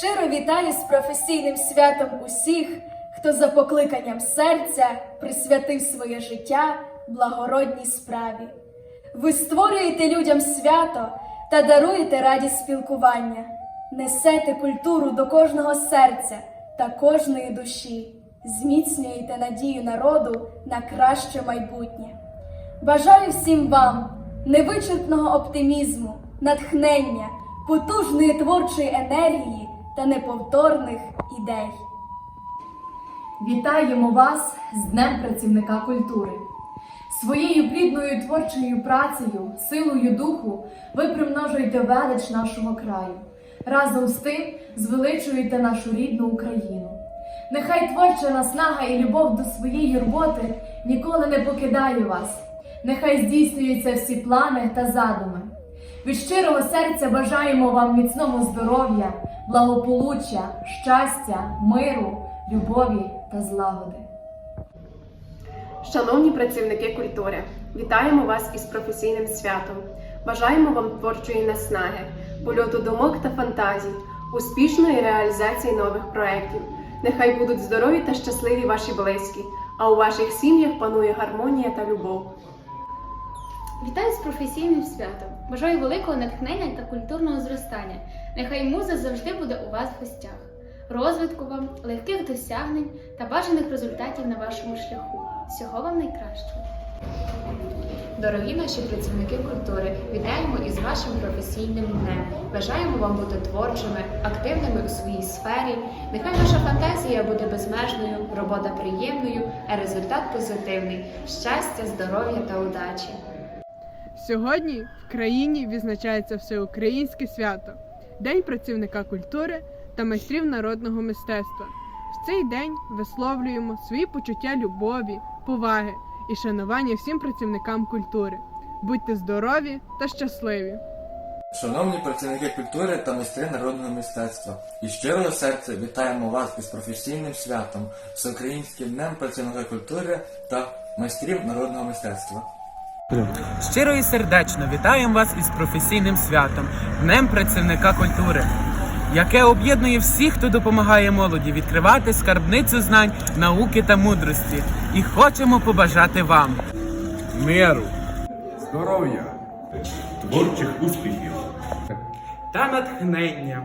Щиро вітаю з професійним святом усіх, хто за покликанням серця присвятив своє життя благородній справі. Ви створюєте людям свято та даруєте радість спілкування, несете культуру до кожного серця та кожної душі, зміцнюєте надію народу на краще майбутнє. Бажаю всім вам невичерпного оптимізму, натхнення, потужної творчої енергії та неповторних ідей. Вітаємо вас з Днем працівника культури. Своєю плідною творчою працею, силою духу ви примножуєте велич нашого краю. Разом з тим звеличуєте нашу рідну Україну. Нехай творча наснага і любов до своєї роботи ніколи не покидає вас. Нехай здійснюються всі плани та задуми. Від щирого серця бажаємо вам міцного здоров'я, благополуччя, щастя, миру, любові та злагоди. Шановні працівники культури, вітаємо вас із професійним святом. Бажаємо вам творчої наснаги, польоту думок та фантазій, успішної реалізації нових проєктів. Нехай будуть здорові та щасливі ваші близькі, а у ваших сім'ях панує гармонія та любов. Вітаю з професійним святом. Бажаю великого натхнення та культурного зростання. Нехай муза завжди буде у вас в гостях. Розвитку вам, легких досягнень та бажаних результатів на вашому шляху. Всього вам найкращого. Дорогі наші працівники культури, вітаємо із вашим професійним днем. Бажаємо вам бути творчими, активними у своїй сфері. Нехай ваша фантазія буде безмежною, робота приємною, а результат позитивний. Щастя, здоров'я та удачі! Сьогодні в країні відзначається всеукраїнське свято День працівника культури та майстрів народного мистецтва. В цей день висловлюємо свої почуття любові, поваги і шанування всім працівникам культури. Будьте здорові та щасливі! Шановні працівники культури та майстри народного мистецтва, із щирого серця вітаємо вас із професійним святом, Всеукраїнським днем працівника культури та майстрів народного мистецтва. Щиро і сердечно вітаємо вас із професійним святом, Днем працівника культури, яке об'єднує всіх, хто допомагає молоді відкривати скарбницю знань, науки та мудрості. І хочемо побажати вам. миру, здоров'я, творчих успіхів. Та натхнення.